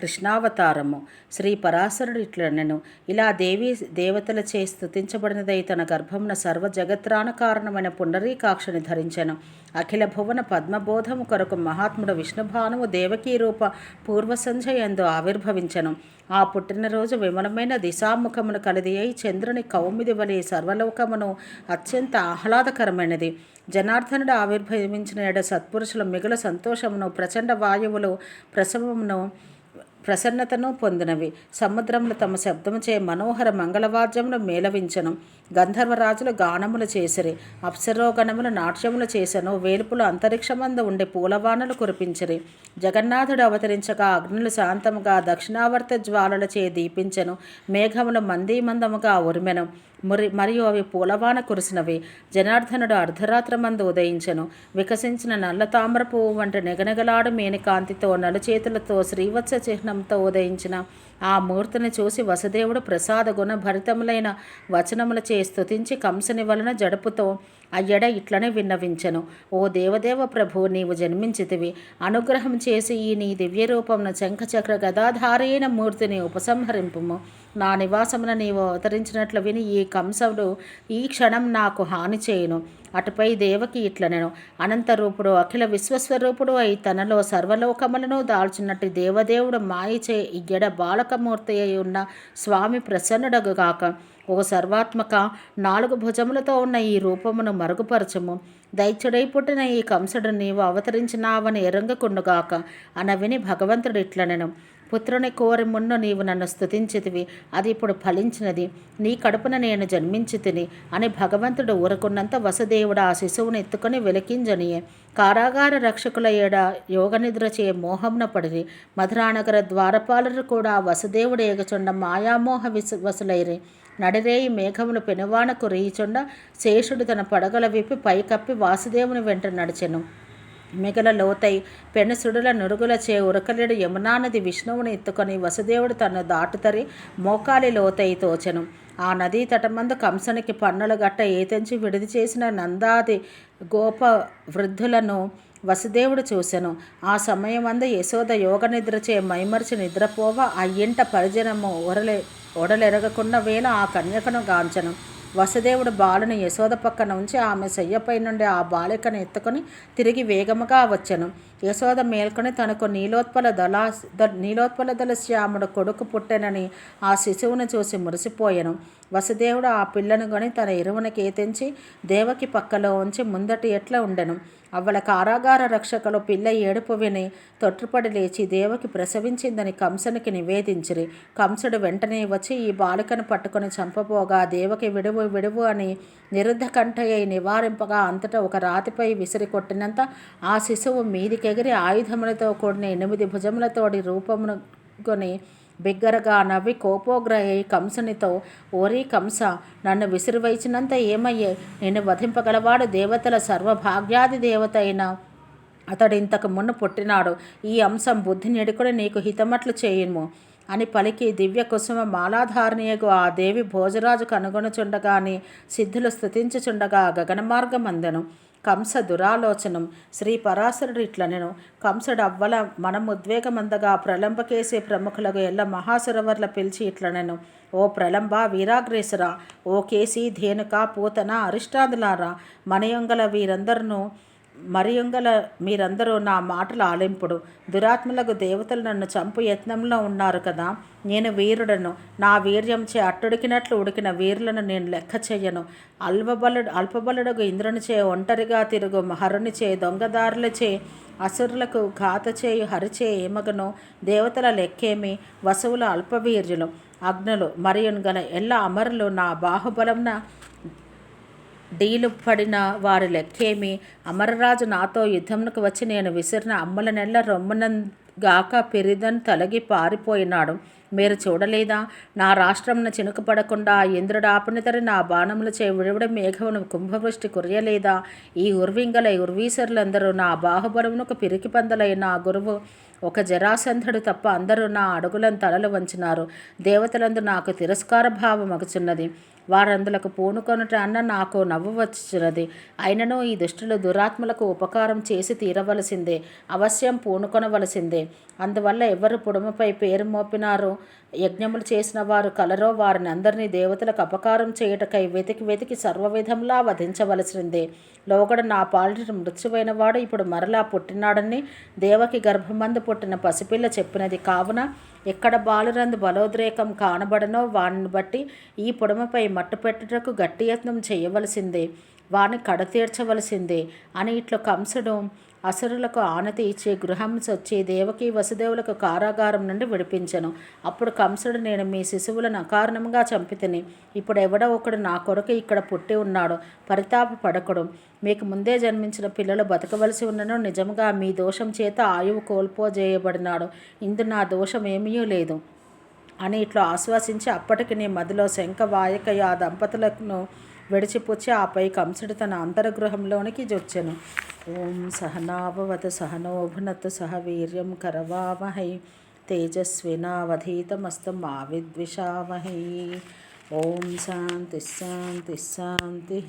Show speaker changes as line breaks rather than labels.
కృష్ణావతారము. శ్రీ పరాశరుడు ఇట్లనెను ఇలా దేవి దేవతలచే స్తుతించబడినదై తన గర్భమున సర్వ జగత్రాన కారణమైన పుండరీకాక్షని ధరించెను. అఖిల భువన పద్మబోధము కొరకు మహాత్ముడు విష్ణుభానువు దేవకీ రూప పూర్వసంధ్యయందు ఆవిర్భవించెను. ఆ పుట్టినరోజు విమలమైన దిశాముఖమును కలిది అయి చంద్రుని కౌమిది వలె సర్వలోకమును అత్యంత ఆహ్లాదకరమైనది. జనార్దనుడు ఆవిర్భవించిన ఎడ మిగుల సంతోషమును ప్రచండ వాయువులు ప్రసవమును ప్రసన్నతను పొందినవి. సముద్రములు తమ శబ్దముచే మనోహర మంగళవాద్యమును మేళవించను. గంధర్వరాజులు గానములు చేసిరి అప్సరోగణములు నాట్యములు చేసెను వేలుపులు అంతరిక్షమందు ఉండే పూలవానలు కురిపించిరి. జగన్నాథుడు అవతరించగా అగ్నులు శాంతముగా దక్షిణావర్త జ్వాలలచే దీపించెను మేఘములు మందీమందముగా ఉరిమెను. మురి మరియు అవి పూలవాన కురిసినవి. జనార్దనుడు అర్ధరాత్రమందు ఉదయించెను. వికసించిన నల్ల తామర పువ్వు వంటి నెగనెగలాడు మేనికాంతితో నలుచేతులతో శ్రీవత్స చిహ్నంతో ఉదయించిన ఆ మూర్తిని చూసి వసుదేవుడు ప్రసాద గుణ భరితములైన వచనములచే స్తుతించి కంసుని వలన జడుపుతో అయ్యడ ఇట్లనే విన్నవించెను. ఓ దేవదేవ ప్రభు నీవు జన్మించితివి. అనుగ్రహం చేసి ఈ నీ దివ్య రూపమున శంఖచక్ర గదాధారైన మూర్తిని ఉపసంహరింపుము. నా నివాసమున నీవు అవతరించినట్లు విని ఈ కంసముడు ఈ క్షణం నాకు హాని చేయను. అటుపై దేవకి ఇట్లనెను. అనంతరూపుడు అఖిల విశ్వస్వరూపుడు అయి తనలో సర్వలోకములను దాల్చినట్టు దేవదేవుడు మాయచే ఇయ్యడ బాలకమూర్తి అయి ఉన్న స్వామి ప్రసన్నుడగుగాక ఓ సర్వాత్మక నాలుగు భుజములతో ఉన్న ఈ రూపమును మరుగుపరచము. దైత్యుడై పుట్టిన ఈ కంసుడు నీవు అవతరించినావని ఎరంగకుండుగాక అనవిని భగవంతుడు ఇట్లనెను పుత్రుని కోరి మున్ను నీవు నన్ను స్థుతించితివి అది ఇప్పుడు ఫలించినది. నీ కడుపున నేను జన్మించి తిని అని భగవంతుడు ఊరుకున్నంత వసుదేవుడు ఆ శిశువును ఎత్తుకొని వెలికింజనియే కారాగార రక్షకుల ఏడ యోగనిద్ర చేయ మోహంన పడిరి. మధురానగర ద్వారపాలరు కూడా వసుదేవుడు ఏగచుండ మాయామోహ విసు వసులైరి. నడిరేయి మేఘములు పెనువానకు రీచుండ శేషుడు తన పడగల విప్పి పైకప్పి వాసుదేవుని వెంట నడిచెను. మిగల లోతై పెనుసుడుల నురుగులచే ఉరకలేడు యమునా నది విష్ణువుని ఎత్తుకొని వసుదేవుడు తను దాటుతరి మోకాలి లోతై తోచెను. ఆ నదీ తటమందు కంసనికి పన్నుల గట్ట ఏతెంచి విడిది చేసిన నందాది గోప వృద్ధులను వసుదేవుడు చూసెను. ఆ సమయమందు యశోద యోగ నిద్రచే మైమరిచి నిద్రపోవ ఆ ఇంట పరిజనము ఒరలే ఒడలెరగకున్న వేళ ఆ కన్యకను గాంచను. వసుదేవుడు బాలుని యశోద పక్కన ఉంచి ఆమె శయ్యపై నుండి ఆ బాలికను ఎత్తుకొని తిరిగి వేగముగా వచ్చెను. యశోద మేల్కొని తనకు నీలోత్పల దళా ద నీలోత్పల దళ శ్యాముడు కొడుకు పుట్టెనని ఆ శిశువును చూసి మురిసిపోయాను. వసుదేవుడు ఆ పిల్లను కొని తన ఇరువునికి కేతించి దేవకి పక్కలో ఉంచి ముందటి ఎట్లా ఉండెను. అవ్వల కారాగార రక్షకులు పిల్ల ఏడుపు విని తొట్టుపడి లేచి దేవకి ప్రసవించిందని కంసునికి నివేదించిరి. కంసుడు వెంటనే వచ్చి ఈ బాలికను పట్టుకొని చంపబోగా దేవకి విడువు విడువు అని నిరుద్ధ కంఠయ్య నివారింపగా అంతటా ఒక రాతిపై విసిరి కొట్టినంత ఆ శిశువు ఎగిరి ఆయుధములతో కూడిన ఎనిమిది భుజములతోడి రూపమును కొని బిగ్గరగా నవ్వి కోపోగ్రహి కంసునితో ఓరీ కంస నన్ను విసిరివైచినంత ఏమయ్యే? నేను వధింపగలవాడు దేవతల సర్వభాగ్యాది దేవత అయిన అతడు ఇంతకు మున్ను పుట్టినాడు. ఈ అంశం బుద్ధి నెడుకుని నీకు హితమట్లు చేయుము అని పలికి దివ్య కుసుమ మాలాధారణీయకు ఆ దేవి భోజరాజు కనుగొనుచుండగాని సిద్ధులు స్థుతించుచుండగా గగన అందను కంస దురాలోచనం శ్రీ పరాశరుడు ఇట్లనెను కంసడు అవ్వల మనం ఉద్వేగమందగా ప్రలంబకేసే ప్రముఖులకు ఎల్ల మహాసురవర్ల పిలిచి ఇట్లనెను ఓ ప్రలంబ వీరాగ్రేసర. ఓ కేసి ధేనుక పూతన అరిష్టాదులారా. మనయొంగల వీరందరినూ మరియొంగల మీరందరూ నా మాటలు ఆలింపుడు. దురాత్మలకు దేవతలు నన్ను చంపు యత్నంలో ఉన్నారు కదా. నేను వీరుడను. నా వీర్యంచే అట్టుడికినట్లు ఉడికిన వీరులను నేను లెక్క చెయ్యను అల్పబలుడు అల్పబలుడుగు ఇంద్రునిచే ఒంటరిగా తిరుగు. హరునిచే దొంగదారులచే అసురులకు ఘాత చేయు హరిచే ఏమగను? దేవతల లెక్కేమి? వసువుల అల్పవీర్యులు అగ్నులు మరియును గల ఎల్ల అమరులు నా బాహుబలంన డీలు పడిన వారి లెక్కేమి? అమరరాజు నాతో యుద్ధమునకు వచ్చి నేను విసిరిన అమ్మల నెల నెల్ల రొమ్మునంగాక పెరిదన్ తొలగి పారిపోయినాడు. మీరు చూడలేదా? నా రాష్ట్రమున చినుకుపడకుండా ఇంద్రుడాపనితరి నా బాణములు చే విడివిడ మేఘమును కుంభవృష్టి కురియలేదా? ఈ ఉర్వింగల ఉర్వీసరులందరూ నా బాహుబలమునకు పిరికి పందలై నా గురువు ఒక జరాసంధుడు తప్ప అందరూ నా అడుగులను తలలు వంచినారు. దేవతలందు నాకు తిరస్కార భావం అగుచున్నది వారందులకు పూనుకొనుట అన్న నాకు నవ్వు వచ్చినది. అయినను ఈ దుష్టులు దురాత్మలకు ఉపకారం చేసి తీరవలసిందే. అవశ్యం పూనుకొనవలసిందే అందువల్ల ఎవరు పుడమపై పేరు మోపినారో యజ్ఞములు చేసిన వారు కలరో వారిని అందరినీ దేవతలకు అపకారం చేయుటకై వెతికి వెతికి సర్వవిధంలా వధించవలసిందే లోగడ నా పాలిటి మృత్యువైన వాడు ఇప్పుడు మరలా పుట్టినాడని దేవకి గర్భమందు పుట్టిన పసిపిల్ల చెప్పినది కావున ఎక్కడ బాలురందు బలోద్రేకం కానబడనో వాడిని బట్టి ఈ పొడమపై మట్టు పెట్టుటకు గట్టి యత్నం చేయవలసిందే. వాని కడతీర్చవలసిందే అని ఇట్లు కంసుడు అసురులకు ఆనతి ఇచ్చే గృహంస వచ్చి దేవకి వసుదేవులకు కారాగారం నుండి విడిపించను. అప్పుడు కంసుడు నేను మీ శిశువులను అకారణంగా చంపితిని. ఇప్పుడు ఎవడో ఒకడు నా కొడుకు ఇక్కడ పుట్టి ఉన్నాడు. పరితాప పడకడు. మీకు ముందే జన్మించిన పిల్లలు బతకవలసి ఉన్నను నిజంగా మీ దోషం చేత ఆయువు కోల్పోజేయబడినాడు. ఇందు నా దోషం ఏమీ లేదు అని ఇట్లా ఆశ్వాసించి అప్పటికి నీ మదిలో శంఖ వాయకయ్య ఆ దంపతులను విడిచిపుచ్చి ఆపై కంసుడు తన అంతరగృహంలోనికి జొచ్చెను. ఓం సహనాభవత సహనోభునత్ సహ వీర్యం కరవామహై తేజస్వినావధీతమస్తం మా విద్విషామహై ఓం శాంతి శాంతి శాంతి.